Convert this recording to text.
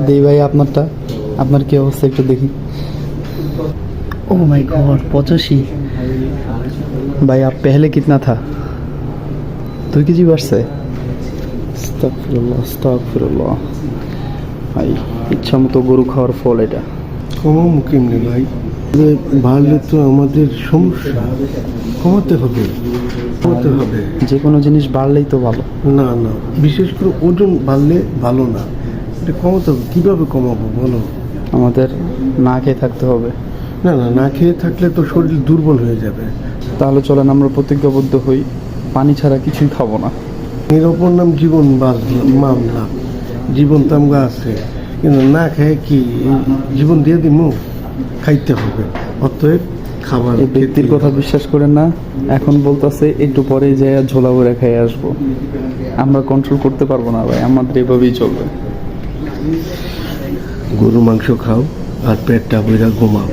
देई भाई আপনারটা আপনার কি অবস্থা একটু দেখি ओ माय गॉड পঁচাশি भाई आप पहले कितना था দুই কেজি বাড়ছে আস্তাগফিরুল্লাহ আস্তাগফিরুল্লাহ ভাই ইচ্ছা মতো গরু খাওয়ার ফল এটা কমাবো কেমনি ভাই এ বাড়লে তো আমাদের সমস্যা কমাতে হবে কমাতে হবে। যে কোনো জিনিস বাড়লেই তো ভালো। না না বিশেষ করে ওজন বাড়লে ভালো না। এটা কমাতে হবে। কীভাবে কমাবো বলো? আমাদের না খেয়ে থাকতে হবে। না না না খেয়ে থাকলে তো শরীর দুর্বল হয়ে যাবে। তাহলে চলেন আমরা প্রতিজ্ঞাবদ্ধ হই। পানি ছাড়া কিছুই খাব না। এর অপর নাম জীবন মামলাম জীবন তো আমরা আছে। কিন্তু না খেয়ে কি জীবন দিয়ে দিব খাইতে হবে। অতএব খাবার এই ব্যক্তির কথা বিশ্বাস করেন না। এখন বলতেছে একটু পরে যাই ঝোলা ভরে খেয়ে আসব। আমরা কন্ট্রোল করতে পারব না ভাই আমাদের এভাবেই চলবে। গরু মাংস খাও আর পেটটা বইরা ঘুমাও।